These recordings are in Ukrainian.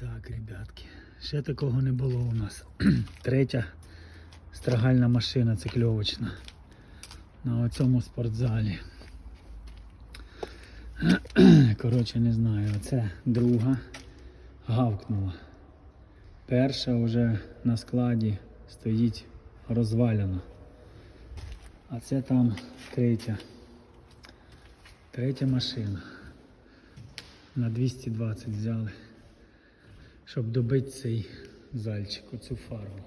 Так, ребятки, ще такого не було у нас. Третя страгальна машина цикльовочна на цьому спортзалі. Коротше, не знаю, оце друга гавкнула. Перша вже на складі стоїть розвалена. А це там третя. Третя машина. На 220 взяли, щоб добити цей зальчик, оцю фарбу.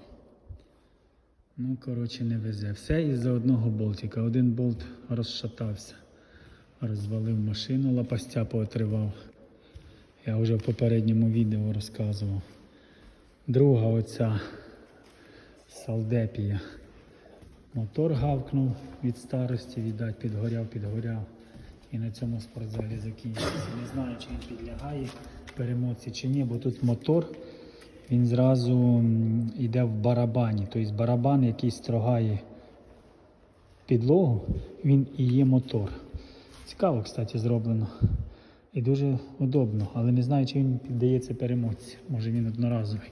Ну, коротше, не везе. Все із-за одного болтика. Один болт розшатався, розвалив машину, лопастя поотривав. Я вже в попередньому відео розказував. Друга оця салдепія. Мотор гавкнув від старості, віддать, підгоряв, підгоряв. І на цьому спортзалі закінчився. Не знаю, чи він підлягає перемотці чи ні, бо тут мотор, він зразу йде в барабані. Тобто барабан, який строгає підлогу, він і є мотор. Цікаво, кстати, зроблено. І дуже удобно, але не знаю, чи він піддається перемотці. Може він одноразовий.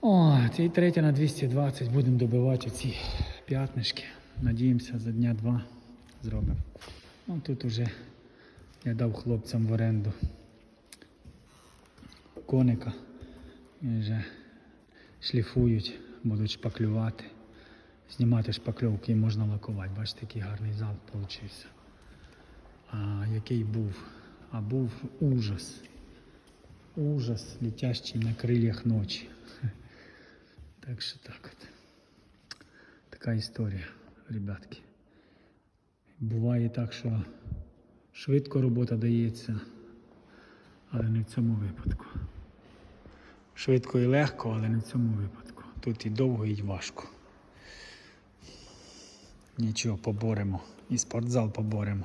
О, і третя на 220 будемо добивати ці п'ятнишки. Надіємося, за дня два зробимо. Ну тут уже я дав хлопцям в оренду коника. І вже шліфують, будуть шпаклювати. Знімати шпакльовки і можна лакувати. Бачите, який гарний зал вийшов. А який був? А був ужас. Ужас, летящий на крилях ночі. Так що так от. Така історія, ребятки. Буває так, що швидко робота дається, але не в цьому випадку. Швидко і легко, але не в цьому випадку. Тут і довго, і важко. Нічого, поборемо. І спортзал поборемо.